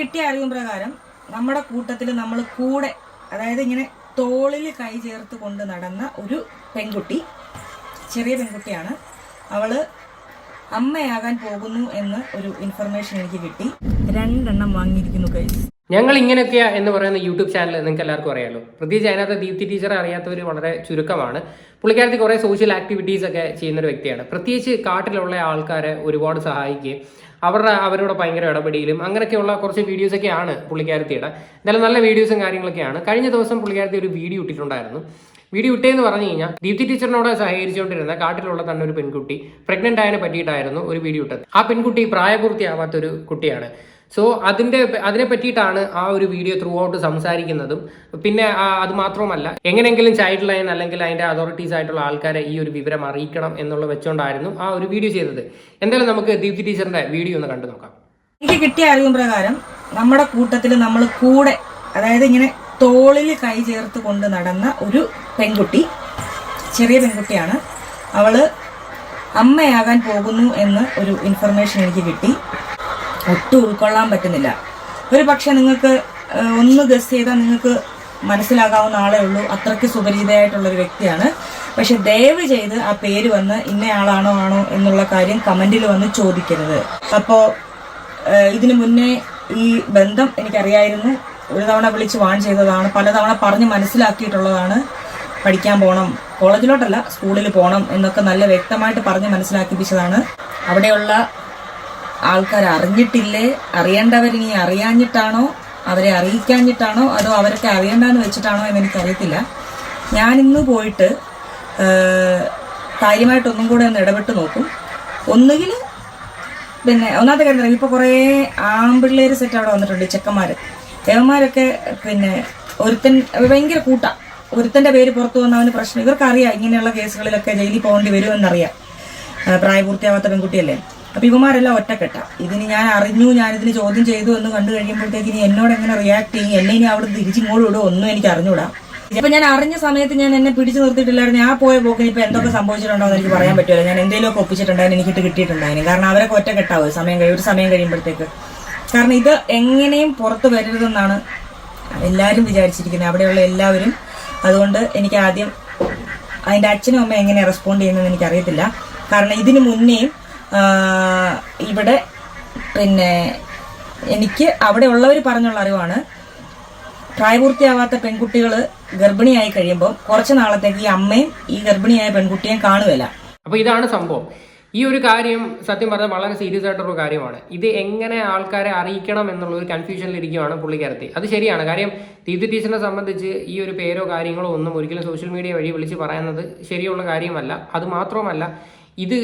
കിട്ടിയ അറിവും പ്രകാരം നമ്മുടെ കൂട്ടത്തിൽ നമ്മൾ കൂടെ അതായത് ഇങ്ങനെ തോളിൽ കൈ ചേർത്ത് കൊണ്ട് നടന്ന ഒരു പെൺകുട്ടി ചെറിയ പെൺകുട്ടിയാണ്. അവൾ അമ്മയാകാൻ പോകുന്നു എന്ന് ഒരു ഇൻഫർമേഷൻ എനിക്ക് കിട്ടി. രണ്ടെണ്ണം വാങ്ങിയിരിക്കുന്നു കൈസ് ഞങ്ങൾ ഇങ്ങനെയൊക്കെയാ എന്ന് പറയുന്ന യൂട്യൂബ് ചാനൽ നിങ്ങൾക്ക് എല്ലാവർക്കും അറിയാലോ. പ്രത്യേകിച്ച് അതിനകത്ത് ദീപ്തി ടീച്ചറെ അറിയാത്തവർ വളരെ ചുരുക്കമാണ്. പുള്ളിക്കാരത്തി കുറേ സോഷ്യൽ ആക്ടിവിറ്റീസ് ഒക്കെ ചെയ്യുന്ന ഒരു വ്യക്തിയാണ്. പ്രത്യേകിച്ച് കാട്ടിലുള്ള ആൾക്കാരെ ഒരുപാട് സഹായിക്കുകയും അവരുടെ അവരോട് ഭയങ്കര ഇടപെടിയിലും അങ്ങനെയൊക്കെയുള്ള കുറച്ച് വീഡിയോസൊക്കെയാണ് പുള്ളിക്കാരത്തിയുടെ. എന്തായാലും നല്ല വീഡിയോസും കാര്യങ്ങളൊക്കെയാണ്. കഴിഞ്ഞ ദിവസം പുള്ളിക്കാരത്തി ഒരു വീഡിയോ ഇട്ടിട്ടുണ്ടായിരുന്നു. വീഡിയോ ഇട്ടേന്ന് പറഞ്ഞു കഴിഞ്ഞാൽ ദീപ്തി ടീച്ചറിനോട് സഹകരിച്ചുകൊണ്ടിരുന്ന കാട്ടിലുള്ള തന്നെ ഒരു പെൺകുട്ടി പ്രഗ്നന്റ് ആയതിനെ പറ്റിയിട്ടായിരുന്നു ഒരു വീഡിയോ ഇട്ടത്. ആ പെൺകുട്ടി പ്രായപൂർത്തിയാവാത്ത ഒരു കുട്ടിയാണ്. സോ അതിന്റെ അതിനെ പറ്റിയിട്ടാണ് ആ ഒരു വീഡിയോ ത്രൂ ഔട്ട് സംസാരിക്കുന്നതും. പിന്നെ അത് മാത്രമല്ല എങ്ങനെയെങ്കിലും ചൈൽഡ് ലൈൻ അല്ലെങ്കിൽ അതിന്റെ അതോറിറ്റീസ് ആയിട്ടുള്ള ആൾക്കാരെ ഈ ഒരു വിവരം അറിയിക്കണം എന്നുള്ള വെച്ചോണ്ടായിരുന്നു ആ ഒരു വീഡിയോ ചെയ്തത്. എന്തായാലും നമുക്ക് ദീപ്തി ടീച്ചറിന്റെ വീഡിയോ ഒന്ന് കണ്ടു നോക്കാം. എനിക്ക് കിട്ടിയ അറിവും പ്രകാരം നമ്മുടെ കൂട്ടത്തിൽ നമ്മൾ കൂടെ അതായത് ഇങ്ങനെ തോളിൽ കൈ ചേർത്ത് കൊണ്ട് നടന്ന ഒരു പെൺകുട്ടി ചെറിയ പെൺകുട്ടിയാണ്. അവൾ അമ്മയാകാൻ പോകുന്നു എന്ന് ഒരു ഇൻഫർമേഷൻ എനിക്ക് കിട്ടി. ഒട്ടും ഉൾക്കൊള്ളാൻ പറ്റുന്നില്ല. ഒരു പക്ഷെ നിങ്ങൾക്ക് ഒന്ന് ഗസ് ചെയ്താൽ നിങ്ങൾക്ക് മനസ്സിലാകാവുന്ന ആളേ ഉള്ളൂ. അത്രയ്ക്ക് സുപരിചിതയായിട്ടുള്ള ഒരു വ്യക്തിയാണ്. പക്ഷെ ദയവ് ചെയ്ത് ആ പേര് വന്ന് ഇന്ന ആളാണോ ആണോ എന്നുള്ള കാര്യം കമന്റിൽ വന്ന് ചോദിക്കരുത്. അപ്പോൾ ഇതിനു മുന്നേ ഈ ബന്ധം എനിക്കറിയായിരുന്നു. ഒരു തവണ വിളിച്ച് വാൺ ചെയ്തതാണ്. പലതവണ പറഞ്ഞ് മനസ്സിലാക്കിയിട്ടുള്ളതാണ്. പഠിക്കാൻ പോകണം കോളേജിലോട്ടല്ല സ്കൂളിൽ പോകണം എന്നൊക്കെ നല്ല വ്യക്തമായിട്ട് പറഞ്ഞ് മനസ്സിലാക്കിപ്പിച്ചതാണ്. അവിടെയുള്ള ആൾക്കാർ അറിഞ്ഞിട്ടില്ലേ അറിയേണ്ടവരിനി അറിയാഞ്ഞിട്ടാണോ? അവരെ അറിയിക്കാഞ്ഞിട്ടാണോ? അതോ അവരൊക്കെ അറിയണ്ടെന്ന് വെച്ചിട്ടാണോ എന്ന് എനിക്കറിയത്തില്ല ഞാനിന്ന് പോയിട്ട് കാര്യമായിട്ടൊന്നും കൂടെ ഒന്ന് ഇടപെട്ട് നോക്കും. ഒന്നുകിൽ പിന്നെ ഒന്നാമത്തെ കാര്യം പറയാം ഇപ്പൊ കുറേ ആമ്പിള്ളേര് സെറ്റ് അവിടെ വന്നിട്ടുണ്ട് ചെക്കന്മാര്. ദേവന്മാരൊക്കെ പിന്നെ ഒരുത്തൻ ഭയങ്കര കൂട്ടാ. ഒരുത്തന്റെ പേര് പുറത്തു വന്ന അവന് പ്രശ്നം. ഇവർക്കറിയാം ഇങ്ങനെയുള്ള കേസുകളിലൊക്കെ ജയിലിൽ പോകേണ്ടി വരുമെന്നറിയാം. പ്രായപൂർത്തിയാവാത്ത പെൺകുട്ടിയല്ലേ? അപ്പൊ ഇവന്മാരെല്ലാം ഒറ്റക്കെട്ട. ഇതിന് ഞാൻ അറിഞ്ഞു ഞാൻ ഇതിന് ചോദ്യം ചെയ്തു എന്ന് കണ്ടു കഴിയുമ്പോഴത്തേക്ക് ഇനി എന്നോട് എങ്ങനെ റിയാക്ട് ചെയ്യും? എന്നെ ഇനി അവിടെ തിരിച്ചിങ്ങോട്ട് ഇടും ഒന്നും എനിക്ക് അറിഞ്ഞൂടാ. ഇപ്പൊ ഞാൻ അറിഞ്ഞ സമയത്ത് ഞാൻ എന്നെ പിടിച്ചു നിർത്തിയിട്ടില്ലായിരുന്നു. ഞാൻ പോയ പോക്കിന് ഇപ്പൊ എന്തൊക്കെ സംഭവിച്ചിട്ടുണ്ടോ എന്ന് എനിക്ക് പറയാൻ പറ്റില്ല. ഞാൻ എന്തെങ്കിലുമൊക്കെ ഒപ്പിച്ചിട്ടുണ്ടായിരുന്നു എനിക്കിട്ട് കിട്ടിയിട്ടുണ്ടായിരുന്നു. കാരണം അവരൊക്കെ ഒറ്റക്കെട്ടാവും സമയം കഴിയും ഒരു സമയം കഴിയുമ്പോഴത്തേക്ക്. കാരണം ഇത് എങ്ങനെയും പുറത്ത് വരരുതെന്നാണ് എല്ലാവരും വിചാരിച്ചിരിക്കുന്നത്. അവിടെയുള്ള എല്ലാവരും. അതുകൊണ്ട് എനിക്ക് ആദ്യം അതിന്റെ അച്ഛനും അമ്മ എങ്ങനെ റെസ്പോണ്ട് ചെയ്യുന്നതെന്ന് എനിക്കറിയത്തില്ല. കാരണം ഇതിനു മുന്നേയും ആ, ഇവിടെ പിന്നെ എനിക്ക് അവിടെ ഉള്ളവർ പറഞ്ഞുള്ള അറിവാണ്. പ്രായപൂർത്തിയാവാത്ത പെൺകുട്ടികൾ ഗർഭിണിയായി കഴിയുമ്പോൾ കുറച്ച് നാളത്തേക്ക് ഈ അമ്മയും ഈ ഗർഭിണിയായ പെൺകുട്ടിയെയും കാണുകയില്ല അപ്പൊ ഇതാണ് സംഭവം. ഈ ഒരു കാര്യം സത്യം പറഞ്ഞാൽ വളരെ സീരിയസ് ആയിട്ടുള്ള കാര്യമാണ്. ഇത് എങ്ങനെ ആൾക്കാരെ അറിയിക്കണം എന്നുള്ള ഒരു കൺഫ്യൂഷനിൽ ഇരിക്കുകയാണ് പുള്ളിക്കാരത്തി അത് ശരിയാണ്. കാര്യം ദീപ്തി ടീച്ചറിനെ സംബന്ധിച്ച് ഈ ഒരു പേരോ കാര്യങ്ങളോ ഒന്നും ഒരിക്കലും സോഷ്യൽ മീഡിയ വഴി വിളിച്ച് പറയുന്നത് ശരിയുള്ള കാര്യമല്ല. അത് മാത്രമല്ല ഇത്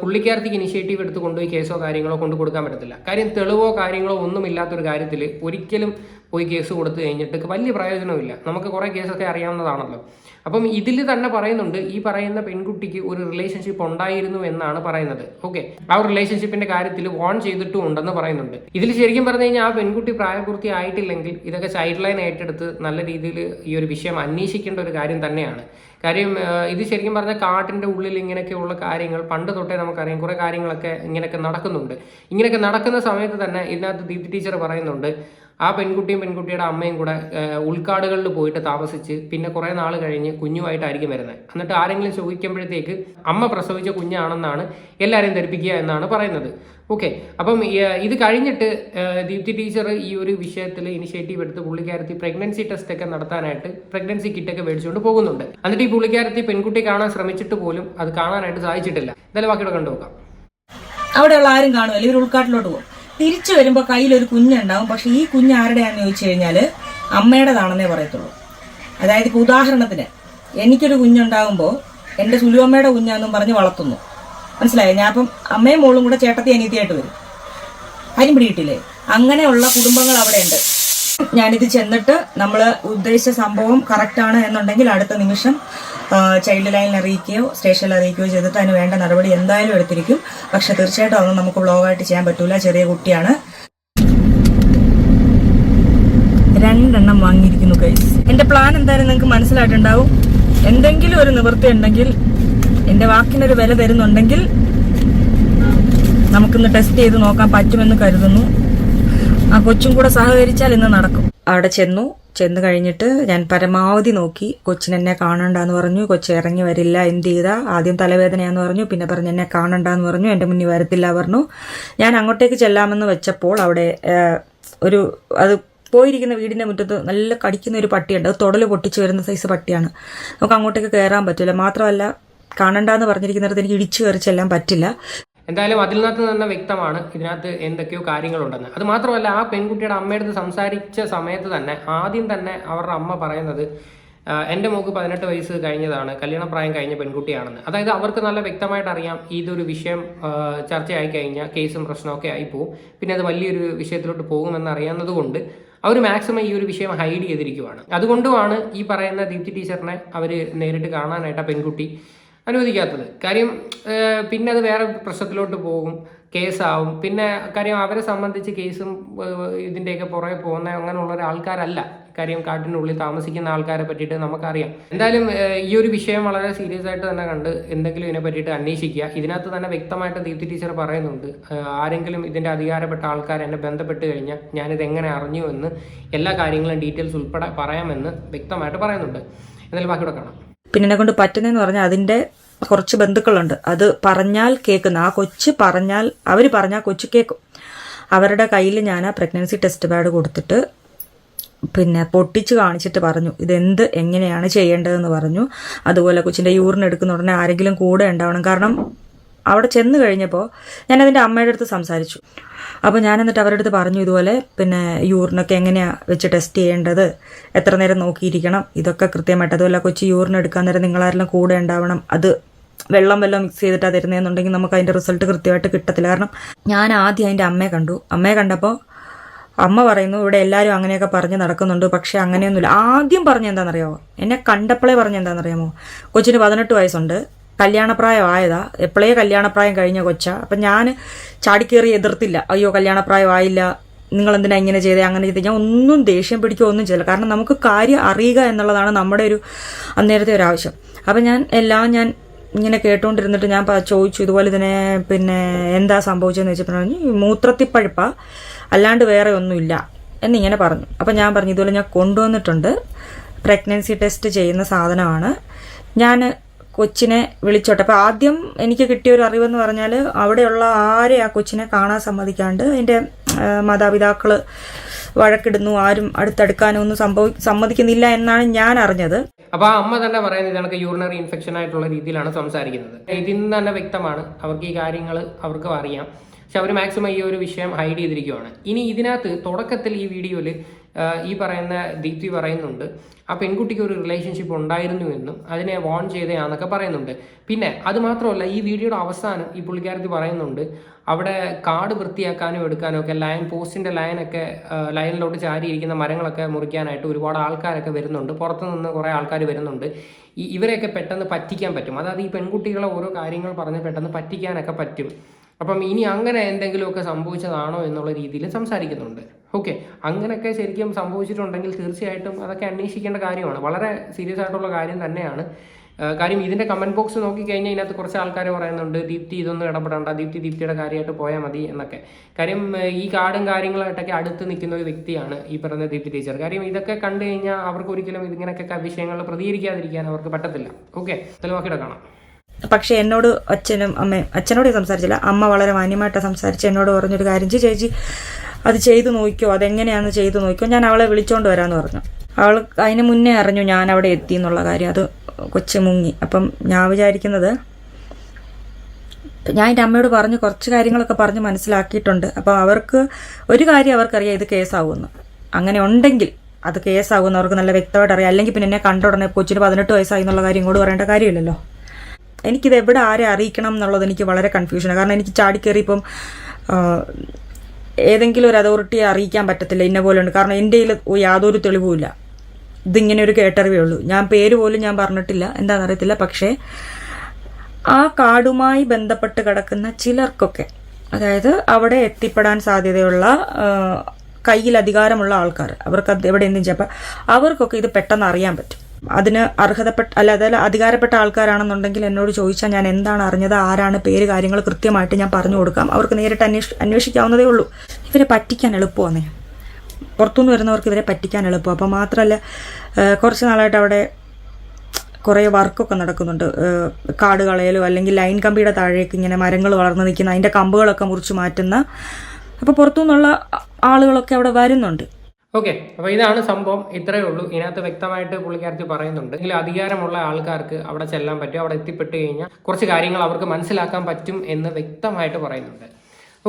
പുള്ളിക്കാർത്തിക്ക് ഇനിഷ്യേറ്റീവ് എടുത്ത് കൊണ്ടുപോയി കേസോ കാര്യങ്ങളോ കൊണ്ട് കൊടുക്കാൻ പറ്റത്തില്ല. കാര്യം തെളിവോ കാര്യങ്ങളോ ഒന്നും ഇല്ലാത്തൊരു കാര്യത്തിൽ ഒരിക്കലും പോയി കേസ് കൊടുത്തു കഴിഞ്ഞിട്ട് വലിയ പ്രയോജനമില്ല നമുക്ക് കുറേ കേസൊക്കെ അറിയാവുന്നതാണല്ലോ. അപ്പം ഇതിൽ തന്നെ പറയുന്നുണ്ട് ഈ പറയുന്ന പെൺകുട്ടിക്ക് ഒരു റിലേഷൻഷിപ്പ് ഉണ്ടായിരുന്നു എന്നാണ് പറയുന്നത്. ഓക്കെ. ആ റിലേഷൻഷിപ്പിന്റെ കാര്യത്തിൽ വാൺ ചെയ്തിട്ടും ഉണ്ടെന്ന് പറയുന്നുണ്ട്. ഇതിൽ ശരിക്കും പറഞ്ഞു കഴിഞ്ഞാൽ ആ പെൺകുട്ടി പ്രായപൂർത്തി ആയിട്ടില്ലെങ്കിൽ ഇതൊക്കെ സൈഡ് ലൈൻ ഏറ്റെടുത്ത് നല്ല രീതിയിൽ ഈ ഒരു വിഷയം അന്വേഷിക്കേണ്ട ഒരു കാര്യം തന്നെയാണ്. കാര്യം ഇത് ശരിക്കും പറഞ്ഞാൽ കാട്ടിന്റെ ഉള്ളിൽ ഇങ്ങനെയൊക്കെയുള്ള കാര്യങ്ങൾ പണ്ട് തൊട്ടേ നമുക്കറിയാം. കുറേ കാര്യങ്ങളൊക്കെ ഇങ്ങനെയൊക്കെ നടക്കുന്നുണ്ട്. ഇങ്ങനെയൊക്കെ നടക്കുന്ന സമയത്ത് തന്നെ ഇതിനകത്ത് ദീപ്തി ടീച്ചർ പറയുന്നുണ്ട് ആ പെൺകുട്ടിയും പെൺകുട്ടിയുടെ അമ്മയും കൂടെ ഉൾക്കാടുകളിൽ പോയിട്ട് താമസിച്ച് പിന്നെ കുറേ നാൾ കഴിഞ്ഞ് കുഞ്ഞുമായിട്ടായിരിക്കും വരുന്നത്. എന്നിട്ട് ആരെങ്കിലും ചോദിക്കുമ്പോഴത്തേക്ക് അമ്മ പ്രസവിച്ച കുഞ്ഞാണെന്നാണ് എല്ലാവരെയും ധരിപ്പിക്കുക എന്നാണ് പറയുന്നത്. ഓക്കെ. അപ്പം ഇത് കഴിഞ്ഞിട്ട് ദീപ്തി ടീച്ചർ ഈ ഒരു വിഷയത്തിൽ ഇനിഷ്യേറ്റീവ് എടുത്ത് പുള്ളിക്കാരത്തി പ്രഗ്നൻസി ടെസ്റ്റ് ഒക്കെ നടത്താനായിട്ട് പ്രഗ്നൻസി കിറ്റൊക്കെ മേടിച്ചുകൊണ്ട് പോകുന്നുണ്ട്. എന്നിട്ട് ഈ പുള്ളിക്കാരത്തി പെൺകുട്ടി കാണാൻ ശ്രമിച്ചിട്ട് പോലും അത് കാണാനായിട്ട് സാധിച്ചിട്ടില്ല. എന്തായാലും ബാക്കിയുടെ കണ്ടു നോക്കാം അവിടെയുള്ള ആരും കാണുമല്ലോ? ഇവർ ഉൾക്കാട്ടിലോട്ട് പോകും. തിരിച്ചു വരുമ്പോൾ കയ്യിൽ ഒരു കുഞ്ഞുണ്ടാവും. പക്ഷെ ഈ കുഞ്ഞ് ആരുടെയാണെന്ന് ചോദിച്ചു കഴിഞ്ഞാൽ അമ്മയുടേതാണെന്നേ പറയത്തുള്ളൂ. അതായത് ഇപ്പോൾ ഉദാഹരണത്തിന് എനിക്കൊരു കുഞ്ഞുണ്ടാകുമ്പോൾ എന്റെ സുലുവമ്മയുടെ കുഞ്ഞാന്നും പറഞ്ഞ് വളർത്തുന്നു. മനസ്സിലായോ? ഞാൻ അപ്പം അമ്മയും മോളും കൂടെ ചേട്ടത്തി അനീതിയായിട്ട് വരും. കാര്യം പിടിയിട്ടില്ലേ അങ്ങനെയുള്ള കുടുംബങ്ങൾ അവിടെയുണ്ട്. ഞാനിത് ചെന്നിട്ട് നമ്മൾ ഉദ്ദേശിച്ച സംഭവം കറക്റ്റാണ് എന്നുണ്ടെങ്കിൽ അടുത്ത നിമിഷം ചൈൽഡ് ലൈനിൽ അറിയിക്കുകയോ സ്റ്റേഷനിൽ അറിയിക്കുകയോ ചെയ്തിട്ട് അതിന് വേണ്ട നടപടി എന്തായാലും എടുത്തിരിക്കും. പക്ഷെ തീർച്ചയായിട്ടും അതൊന്നും നമുക്ക് വ്ളോഗായിട്ട് ചെയ്യാൻ പറ്റൂല. ചെറിയ കുട്ടിയാണ്. രണ്ടെണ്ണം വാങ്ങിയിരിക്കുന്നു കൈസ് എന്റെ പ്ലാൻ എന്തായാലും നിങ്ങൾക്ക് മനസ്സിലായിട്ടുണ്ടാവും. എന്തെങ്കിലും ഒരു നിവൃത്തി ഉണ്ടെങ്കിൽ എന്റെ വാക്കിനൊരു വില തരുന്നുണ്ടെങ്കിൽ നമുക്കിന്ന് ടെസ്റ്റ് ചെയ്ത് നോക്കാൻ പറ്റുമെന്ന് കരുതുന്നു. ആ കൊച്ചും കൂടെ സഹകരിച്ചാൽ ഇന്ന് നടക്കും. അവിടെ ചെന്നു. ചെന്ന് കഴിഞ്ഞിട്ട് ഞാൻ പരമാവധി നോക്കി. കൊച്ചിനെന്നെ കാണണ്ടെന്ന് പറഞ്ഞു. കൊച്ചി ഇറങ്ങി വരില്ല എന്ത് ചെയ്താ? ആദ്യം തലവേദനയാന്ന് പറഞ്ഞു പിന്നെ പറഞ്ഞു എന്നെ കാണണ്ടെന്ന് പറഞ്ഞു എന്റെ മുന്നിൽ വരത്തില്ല പറഞ്ഞു. ഞാൻ അങ്ങോട്ടേക്ക് ചെല്ലാമെന്ന് വെച്ചപ്പോൾ അവിടെ ഒരു അത് പോയിരിക്കുന്ന വീടിന്റെ മുറ്റത്ത് നല്ല കടിക്കുന്ന ഒരു പട്ടിയുണ്ട്. അത് തൊടൽ പൊട്ടിച്ച് വരുന്ന സൈസ് പട്ടിയാണ്. നമുക്ക് അങ്ങോട്ടേക്ക് കയറാൻ പറ്റില്ല മാത്രമല്ല കാണണ്ടെന്ന് പറഞ്ഞിരിക്കുന്നിടത്ത് എനിക്ക് ഇടിച്ചു കയറി ചെല്ലാൻ പറ്റില്ല. എന്തായാലും അതിൽ നിന്നകത്ത് തന്നെ വ്യക്തമാണ് ഇതിനകത്ത് എന്തൊക്കെയോ കാര്യങ്ങളുണ്ടെന്ന്. അത് മാത്രമല്ല ആ പെൺകുട്ടിയുടെ അമ്മയുടെ അടുത്ത് സംസാരിച്ച സമയത്ത് തന്നെ ആദ്യം തന്നെ അവരുടെ അമ്മ പറയുന്നത് എന്റെ മോക്ക് പതിനെട്ട് വയസ്സ് കഴിഞ്ഞതാണ് കല്യാണപ്രായം കഴിഞ്ഞ പെൺകുട്ടിയാണെന്ന്. അതായത് അവർക്ക് നല്ല വ്യക്തമായിട്ട് അറിയാം ഇതൊരു വിഷയം ചർച്ചയായി കഴിഞ്ഞാൽ കേസും പ്രശ്നമൊക്കെ ആയി പോകും പിന്നെ അത് വലിയൊരു വിഷയത്തിലോട്ട് പോകുമെന്ന് അറിയാവുന്നത് കൊണ്ട് അവർ മാക്സിമം ഈ ഒരു വിഷയം ഹൈഡ് ചെയ്തിരിക്കുവാണ്. അതുകൊണ്ടുമാണ് ഈ പറയുന്ന ദീപ്തി ടീച്ചറിനെ അവർ നേരിട്ട് കാണാനായിട്ട് ആ പെൺകുട്ടി അനുവദിക്കാത്തത്. കാര്യം പിന്നെ അത് വേറെ പ്രശ്നത്തിലോട്ട് പോകും കേസാവും. പിന്നെ കാര്യം അവരെ സംബന്ധിച്ച് കേസും ഇതിന്റെയൊക്കെ പുറകെ പോകുന്ന അങ്ങനെയുള്ള ഒരു ആൾക്കാരല്ല. കാര്യം കാട്ടിനുള്ളിൽ താമസിക്കുന്ന ആൾക്കാരെ പറ്റിയിട്ട് നമുക്കറിയാം. എന്തായാലും ഈ ഒരു വിഷയം വളരെ സീരിയസ് ആയിട്ട് തന്നെ കണ്ട് എന്തെങ്കിലും ഇതിനെ പറ്റിയിട്ട് അന്വേഷിക്കുക. ഇതിനകത്ത് തന്നെ വ്യക്തമായിട്ട് ദീപ്തി ടീച്ചർ പറയുന്നുണ്ട് ആരെങ്കിലും ഇതിന്റെ അധികാരപ്പെട്ട ആൾക്കാർ എന്നെ ബന്ധപ്പെട്ട് കഴിഞ്ഞാൽ ഞാനിത് എങ്ങനെ അറിഞ്ഞു എന്ന് എല്ലാ കാര്യങ്ങളും ഡീറ്റെയിൽസ് ഉൾപ്പെടെ പറയാമെന്ന് വ്യക്തമായിട്ട് പറയുന്നുണ്ട്. എന്നാലും ബാക്കിയുടെ കാണാം. പിന്നെ എന്നെ കൊണ്ട് പറ്റുന്നതെന്ന് പറഞ്ഞാൽ അതിന്റെ കുറച്ച് ബന്ധുക്കളുണ്ട്. അത് പറഞ്ഞാൽ കേൾക്കുന്ന. ആ കൊച്ച് പറഞ്ഞാൽ അവർ പറഞ്ഞാൽ കൊച്ചു കേൾക്കും. അവരുടെ കയ്യിൽ ഞാൻ ആ പ്രഗ്നൻസി ടെസ്റ്റ് പാഡ് കൊടുത്തിട്ട് പിന്നെ പൊട്ടിച്ച് കാണിച്ചിട്ട് പറഞ്ഞു ഇതെന്ത് എങ്ങനെയാണ് ചെയ്യേണ്ടതെന്ന് പറഞ്ഞു. അതുപോലെ കൊച്ചിന്റെ യൂറിൻ എടുക്കുന്ന ഉടനെ ആരെങ്കിലും കൂടെ ഉണ്ടാവണം. കാരണം അവിടെ ചെന്ന് കഴിഞ്ഞപ്പോൾ ഞാൻ അതിന്റെ അമ്മയുടെ അടുത്ത് സംസാരിച്ചു. അപ്പോൾ ഞാൻ എന്നിട്ട് അവരുടെ അടുത്ത് പറഞ്ഞു ഇതുപോലെ പിന്നെ യൂറിനൊക്കെ എങ്ങനെയാണ് വെച്ച് ടെസ്റ്റ് ചെയ്യേണ്ടത്? എത്ര നേരം നോക്കിയിരിക്കണം? ഇതൊക്കെ കൃത്യമായിട്ട്. അതുപോലെ കൊച്ചി യൂറിൻ എടുക്കാൻ നേരം നിങ്ങളാരെല്ലാം കൂടെ ഉണ്ടാവണം. അത് വെള്ളം വെള്ളം മിക്സ് ചെയ്തിട്ടാണ് തരുന്നതെന്നുണ്ടെങ്കിൽ നമുക്ക് അതിന്റെ റിസൾട്ട് കൃത്യമായിട്ട് കിട്ടത്തില്ല. കാരണം ഞാൻ ആദ്യം അതിന്റെ അമ്മയെ കണ്ടു. അമ്മയെ കണ്ടപ്പോൾ അമ്മ പറയുന്നു ഇവിടെ എല്ലാവരും അങ്ങനെയൊക്കെ പറഞ്ഞ് നടക്കുന്നുണ്ട്. പക്ഷേ അങ്ങനെയൊന്നുമില്ല. ആദ്യം പറഞ്ഞ എന്താണെന്നറിയാമോ എന്നെ കണ്ടപ്പോഴേ പറഞ്ഞ എന്താണെന്നറിയാമോ? കൊച്ചിന് പതിനെട്ട് വയസ്സുണ്ട്. കല്യാണപ്രായം ആയതാ എപ്പോഴേ കല്യാണപ്രായം കഴിഞ്ഞ കൊച്ച. അപ്പം ഞാൻ ചാടിക്കേറി എതിർത്തില്ല. അയ്യോ കല്യാണപ്രായം ആയില്ല നിങ്ങൾ എന്തിനാ ഇങ്ങനെ ചെയ്തേ? അങ്ങനെ ചെയ്തേ. ഞാൻ ഒന്നും ദേഷ്യം പിടിക്കുക ഒന്നും ചെയ്യില്ല കാരണം നമുക്ക് കാര്യം അറിയുക എന്നുള്ളതാണ് നമ്മുടെ ഒരു അന്നേരത്തെ ഒരു ആവശ്യം. അപ്പം ഞാൻ എല്ലാം ഞാൻ ഇങ്ങനെ കേട്ടുകൊണ്ടിരുന്നിട്ട് ഞാൻ ചോദിച്ചു ഇതുപോലെ തന്നെ പിന്നെ എന്താ സംഭവിച്ചതെന്ന് വെച്ചപ്പോൾ പറഞ്ഞു "ഈ മൂത്രത്തിപ്പഴുപ്പ. അല്ലാണ്ട് വേറെ ഒന്നുമില്ല. എന്നിങ്ങനെ പറഞ്ഞു. അപ്പം ഞാൻ പറഞ്ഞു ഇതുപോലെ ഞാൻ കൊണ്ടുവന്നിട്ടുണ്ട്. പ്രഗ്നൻസി ടെസ്റ്റ് ചെയ്യുന്ന സാധനമാണ്. ഞാൻ കൊച്ചിനെ വിളിച്ചോട്ടെ. അപ്പോൾ ആദ്യം എനിക്ക് കിട്ടിയ ഒരു അറിവെന്ന് പറഞ്ഞാൽ അവിടെയുള്ള ആരെ ആ കൊച്ചിനെ കാണാൻ സമ്മതിക്കാണ്ട് അതിന്റെ മാതാപിതാക്കൾ വഴക്കിടുന്നു ആരും അടുത്തടുക്കാനോ ഒന്നും സംഭവി സമ്മതിക്കുന്നില്ല എന്നാണ് ഞാൻ അറിഞ്ഞത്. അപ്പൊ ആ അമ്മ തന്നെ പറയുന്നത് ഇതൊക്കെ യൂറിനറി ഇൻഫെക്ഷൻ ആയിട്ടുള്ള രീതിയിലാണ് സംസാരിക്കുന്നത്. ഇതിൽ നിന്ന് തന്നെ വ്യക്തമാണ് അവർക്ക് ഈ കാര്യങ്ങൾ അവർക്ക് അറിയാം. പക്ഷെ അവർ മാക്സിമം ഈ ഒരു വിഷയം ഹൈഡ് ചെയ്തിരിക്കുകയാണ് ഇനി ഇതിനകത്ത് തുടക്കത്തിൽ ഈ വീഡിയോയിൽ ഈ പറയുന്ന ദീപ്തി പറയുന്നുണ്ട് ആ പെൺകുട്ടിക്ക് ഒരു റിലേഷൻഷിപ്പ് ഉണ്ടായിരുന്നു എന്നും അതിനെ വോൺ ചെയ്തയാന്നൊക്കെ പറയുന്നുണ്ട്. പിന്നെ അത് മാത്രമല്ല ഈ വീഡിയോയുടെ അവസാനം ഈ പുള്ളിക്കാരത്തി പറയുന്നുണ്ട് അവിടെ കാട് വൃത്തിയാക്കാനും എടുക്കാനും ഒക്കെ ലൈൻ പോസ്റ്റിന്റെ ലൈനൊക്കെ ലൈനിലോട്ട് ചാരിയിരിക്കുന്ന മരങ്ങളൊക്കെ മുറിക്കാനായിട്ട് ഒരുപാട് ആൾക്കാരൊക്കെ വരുന്നുണ്ട്. പുറത്തുനിന്ന് കുറേ ആൾക്കാർ വരുന്നുണ്ട്. ഈ ഇവരെയൊക്കെ പെട്ടെന്ന് പറ്റിക്കാൻ പറ്റും. അതായത് ഈ പെൺകുട്ടികളെ ഓരോ കാര്യങ്ങൾ പറഞ്ഞ് പെട്ടെന്ന് പറ്റിക്കാനൊക്കെ പറ്റും. അപ്പം ഇനി അങ്ങനെ എന്തെങ്കിലുമൊക്കെ സംഭവിച്ചതാണോ എന്നുള്ള രീതിയിൽ സംസാരിക്കുന്നുണ്ട്. ഓക്കെ അങ്ങനെയൊക്കെ ശരിക്കും സംഭവിച്ചിട്ടുണ്ടെങ്കിൽ തീർച്ചയായിട്ടും അതൊക്കെ അന്വേഷിക്കേണ്ട കാര്യമാണ്. വളരെ സീരിയസ് ആയിട്ടുള്ള കാര്യം തന്നെയാണ്. കാര്യം ഇതിന്റെ കമന്റ് ബോക്സ് നോക്കിക്കഴിഞ്ഞാൽ ഇതിനകത്ത് കുറച്ച് ആൾക്കാർ പറയുന്നുണ്ട് ദീപ്തി ഇതൊന്നും ഇടപെടണ്ട ദീപ്തി ദീപ്തിയുടെ കാര്യമായിട്ട് പോയാൽ മതി എന്നൊക്കെ. കാര്യം ഈ കാർഡും കാര്യങ്ങളായിട്ടൊക്കെ അടുത്ത് നിൽക്കുന്ന ഒരു വ്യക്തിയാണ് ഈ പറയുന്ന ദീപ്തി ടീച്ചർ. കാര്യം ഇതൊക്കെ കണ്ടു കഴിഞ്ഞാൽ അവർക്ക് ഒരിക്കലും ഇതിങ്ങനെയൊക്കെ വിഷയങ്ങളിൽ പ്രതികരിക്കാതിരിക്കാൻ അവർക്ക് പറ്റത്തില്ല. ഓക്കെ തെളിവാക്കിയിട്ട് കാണാം. പക്ഷെ എന്നോട് അച്ഛനും അമ്മയും അച്ഛനോട് സംസാരിച്ചില്ല അമ്മ വളരെ മാന്യമായിട്ടാണ് സംസാരിച്ച് എന്നോട് പറഞ്ഞൊരു കാര്യം ചേച്ചി. അത് ചെയ്തു നോക്കിയോ? അതെങ്ങനെയാണെന്ന് ചെയ്തു നോക്കിയോ? ഞാൻ അവളെ വിളിച്ചോണ്ട് വരാമെന്ന് പറഞ്ഞു. അവൾ അതിന് മുന്നേ അറിഞ്ഞു ഞാൻ അവിടെ എത്തി എന്നുള്ള കാര്യം. അത് കൊച്ചു മുങ്ങി. അപ്പം ഞാൻ വിചാരിക്കുന്നത് ഞാൻ എന്റെ അമ്മയോട് പറഞ്ഞ് കുറച്ച് കാര്യങ്ങളൊക്കെ പറഞ്ഞ് മനസ്സിലാക്കിയിട്ടുണ്ട്. അപ്പം അവർക്ക് ഒരു കാര്യം അവർക്കറിയാം ഇത് കേസാവുമെന്ന്. അങ്ങനെ ഉണ്ടെങ്കിൽ അത് കേസാവുമെന്ന് അവർക്ക് നല്ല വ്യക്തമായിട്ട് അറിയാം. അല്ലെങ്കിൽ പിന്നെ എന്നെ കണ്ട ഉടനെ കൊച്ചിന് പതിനെട്ട് വയസ്സായി എന്നുള്ള കാര്യം ഇങ്ങോട്ട് പറയേണ്ട കാര്യമില്ലല്ലോ. എനിക്കിത് എവിടെ ആരെ അറിയിക്കണം എന്നുള്ളത് എനിക്ക് വളരെ കൺഫ്യൂഷനാണ് കാരണം എനിക്ക് ചാടിക്കയറി ഇപ്പം ഏതെങ്കിലും ഒരു അതോറിറ്റിയെ അറിയിക്കാൻ പറ്റത്തില്ല ഇന്ന പോലെ ഉണ്ട്. കാരണം എന്റെ കയ്യിൽ യാതൊരു തെളിവുമില്ല. ഇതിങ്ങനെ ഒരു കേട്ടറിവേ ഉള്ളൂ. ഞാൻ പേര് പോലും ഞാൻ പറഞ്ഞിട്ടില്ല. എന്താണെന്ന് അറിയത്തില്ല. പക്ഷേ ആ കാടുമായി ബന്ധപ്പെട്ട് കിടക്കുന്ന ചിലർക്കൊക്കെ അതായത് അവിടെ എത്തിപ്പെടാൻ സാധ്യതയുള്ള കയ്യിൽ അധികാരമുള്ള ആൾക്കാർ അവർക്ക് എവിടെ എന്തും ചെയ്യാം അവർക്കൊക്കെ ഇത് പെട്ടെന്ന് അറിയാൻ പറ്റും. അതിന് അർഹതപ്പെട്ട അല്ല അതായത് അധികാരപ്പെട്ട ആൾക്കാരാണെന്നുണ്ടെങ്കിൽ എന്നോട് ചോദിച്ചാൽ ഞാൻ എന്താണ് അറിഞ്ഞത് ആരാണ് പേര് കാര്യങ്ങൾ കൃത്യമായിട്ട് ഞാൻ പറഞ്ഞു കൊടുക്കാം. അവർക്ക് നേരിട്ട് അന്വേഷ അന്വേഷിക്കാവുന്നതേ ഉള്ളൂ. ഇവരെ പറ്റിക്കാൻ എളുപ്പമാണേ പുറത്തുനിന്ന് വരുന്നവർക്ക് ഇവരെ പറ്റിക്കാൻ എളുപ്പം അപ്പോൾ മാത്രമല്ല കുറച്ച് നാളായിട്ട് അവിടെ കുറേ വർക്കൊക്കെ നടക്കുന്നുണ്ട്. കാട് കളയലോ അല്ലെങ്കിൽ ലൈൻ കമ്പിയുടെ താഴേക്ക് ഇങ്ങനെ മരങ്ങൾ വളർന്നു നിൽക്കുന്ന അതിന്റെ കമ്പുകളൊക്കെ മുറിച്ച് മാറ്റുന്ന. അപ്പോൾ പുറത്തുനിന്നുള്ള ആളുകളൊക്കെ അവിടെ വരുന്നുണ്ട്. ഓക്കെ അപ്പോൾ ഇതാണ് സംഭവം. ഇത്രയേ ഉള്ളൂ. ഇതിനകത്ത് വ്യക്തമായിട്ട് പുള്ളിക്കാരത്തി പറയുന്നുണ്ട്. എങ്കിൽ അധികാരമുള്ള ആൾക്കാർക്ക് അവിടെ ചെല്ലാൻ പറ്റും. അവിടെ എത്തിപ്പെട്ട് കഴിഞ്ഞാൽ കുറച്ച് കാര്യങ്ങൾ അവർക്ക് മനസ്സിലാക്കാൻ പറ്റും എന്ന് വ്യക്തമായിട്ട് പറയുന്നുണ്ട്.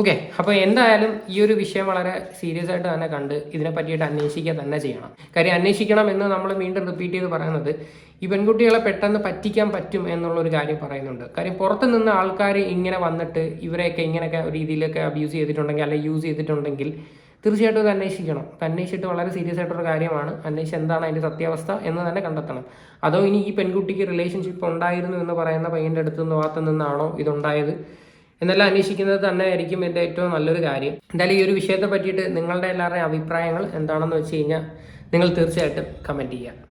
ഓക്കെ അപ്പോൾ എന്തായാലും ഈ ഒരു വിഷയം വളരെ സീരിയസ് ആയിട്ട് തന്നെ കണ്ട് ഇതിനെ പറ്റിയിട്ട് അന്വേഷിക്കുക തന്നെ ചെയ്യണം. കാര്യം അന്വേഷിക്കണം എന്ന് നമ്മൾ വീണ്ടും റിപ്പീറ്റ് ചെയ്ത് പറയുന്നത് ഈ പെൺകുട്ടികളെ പെട്ടെന്ന് പറ്റിക്കാൻ പറ്റും എന്നുള്ളൊരു കാര്യം പറയുന്നുണ്ട്. കാര്യം പുറത്ത് നിന്ന് ആൾക്കാർ ഇങ്ങനെ വന്നിട്ട് ഇവരെയൊക്കെ ഇങ്ങനെയൊക്കെ രീതിയിലൊക്കെ അബ്യൂസ് ചെയ്തിട്ടുണ്ടെങ്കിൽ അല്ലെങ്കിൽ യൂസ് ചെയ്തിട്ടുണ്ടെങ്കിൽ തീർച്ചയായിട്ടും ഇത് അന്വേഷിക്കണം. അന്വേഷിച്ചിട്ട് വളരെ സീരിയസ് ആയിട്ടൊരു കാര്യമാണ്. അന്വേഷിച്ച് എന്താണ് അതിന്റെ സത്യാവസ്ഥ എന്ന് തന്നെ കണ്ടെത്തണം. അതോ ഇനി ഈ പെൺകുട്ടിക്ക് റിലേഷൻഷിപ്പ് ഉണ്ടായിരുന്നു എന്ന് പറയുന്ന പയ്യന്റെ അടുത്ത് നിന്ന് ഭാഗത്ത് നിന്നാണോ ഇതുണ്ടായത്? എന്നെല്ലാം അന്വേഷിക്കുന്നത് തന്നെ ആയിരിക്കും എന്റെ ഏറ്റവും നല്ലൊരു കാര്യം. എന്തായാലും ഈ ഒരു വിഷയത്തെ പറ്റിയിട്ട് നിങ്ങളുടെ എല്ലാവരുടെയും അഭിപ്രായങ്ങൾ എന്താണെന്ന് വെച്ച് കഴിഞ്ഞാൽ നിങ്ങൾ തീർച്ചയായിട്ടും കമന്റ് ചെയ്യുക.